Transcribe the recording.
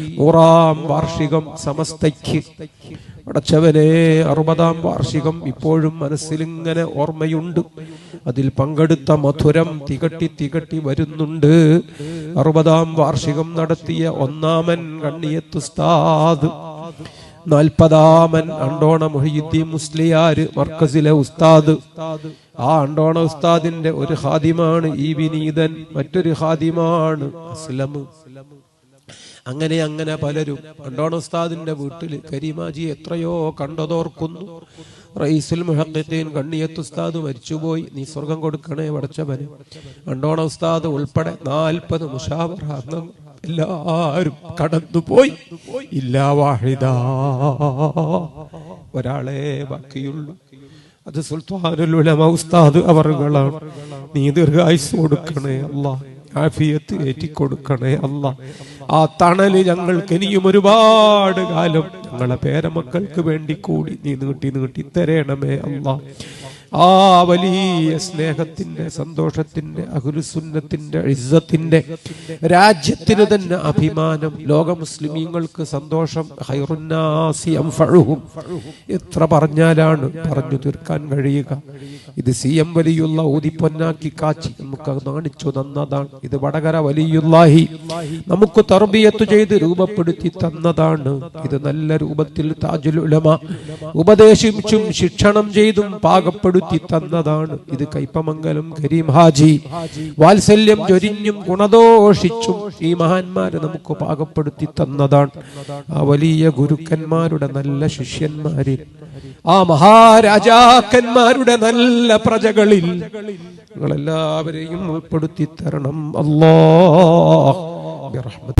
നൂറാം വാർഷികം സമസ്തയ്ക്ക്. അടച്ചവനെ അറുപതാം വാർഷികം ഇപ്പോഴും മനസ്സിലിങ്ങനെ ഓർമ്മയുണ്ട്. അതിൽ പങ്കെടുത്ത മധുരം തികട്ടി തികട്ടി വരുന്നുണ്ട്. അറുപതാം വാർഷികം നടത്തിയ ഒന്നാമൻ കണ്ണിയത്ത് ഉസ്താദ്. നാൽപ്പതാമൻ അണ്ടോണ മൊഹീദ്ദീൻ മുസ്ലിയാര് മർക്കസിലെ ഉസ്താദ്. ആ അണ്ടോണ ഉസ്താദിന്റെ ഒരു ഹാദിമാണ് ഈ വിനീതൻ. മറ്റൊരു ഹാദിമാണ് അസ്ലം അങ്ങനെ അങ്ങനെ പലരും. അണ്ടോണ ഉസ്താദിന്റെ വീട്ടിൽ കരീമാജി എത്രയോ കണ്ടതോർക്കുന്നു. റൈസുൽ മുഹദ്ദീൻ കണ്ണിയത്ത് ഉസ്താദ് മരിച്ചുപോയി. നീ സ്വർഗം കൊടുക്കണേ വടച്ചവന്. അണ്ടോണ ഉസ്താദ് ഉൾപ്പെടെ നാൽപ്പത് അംഗങ്ങൾ എല്ലാരും കടന്നുപോയി ഇല്ലാ വാഹിദ. ഒരാളെ ബാക്കിയുള്ളൂ. അത് സുൽത്താനുൽ ഉലമ ഉസ്താദ് അവറുകളാണ് നീ ദീർഘായുസ് കൊടുക്കണേ അല്ലാ ആഫിയത്ത് ഏറ്റിക്കൊടുക്കണേ അല്ല. ആ തണൽ ഞങ്ങൾക്ക് ഇനിയും ഒരുപാട് കാലം ഞങ്ങളെ പേരമക്കൾക്ക് വേണ്ടി കൂടി നീ നീട്ടി നീട്ടി തരണമേ അല്ല. ആ വലിയ സ്നേഹത്തിന്റെ സന്തോഷത്തിന്റെ അഹുലുസുന്നത്തിന്റെ ഇസ്സത്തിന്റെ രാജ്യത്തിന് തന്നെ അഭിമാനം. ലോക മുസ്ലിമീങ്ങൾക്ക് സന്തോഷം. ഹൈറുന്നാസി ഫഴുഹും എത്ര പറഞ്ഞാലാണ് പറഞ്ഞു തീർക്കാൻ കഴിയുക. ഇത് സി എം വലിയുള്ള ഊതിപ്പൊന്നാക്കി കാച്ചി. നമുക്ക് നാണിച്ചു തന്നതാണ്. ഇത് വടകര വലിയുള്ളാഹി നമുക്ക് തർബിയത്ത് ചെയ്ത് രൂപപ്പെടുത്തി തന്നതാണ്. ഇത് നല്ല രൂപത്തിൽ താജുൽ ഉലമ ഉപദേശിച്ചും ശിക്ഷണം ചെയ്തും പാകപ്പെടുത്തി തന്നതാണ് ഇത് കൈപ്പമംഗലം കരീം ഹാജി. വാത്സല്യം ചൊരിഞ്ഞും ഗുണദോഷിച്ചും ഈ മഹാന്മാരെ നമുക്ക് പാകപ്പെടുത്തി തന്നതാണ് ആ വലിയ ഗുരുക്കന്മാരുടെ നല്ല ശിഷ്യന്മാരിൽ ആ മഹാരാജാക്കന്മാരുടെ നല്ല പ്രജകളിൽ നിങ്ങളെല്ലാവരെയും ഉൾപ്പെടുത്തി തരണം അല്ലാ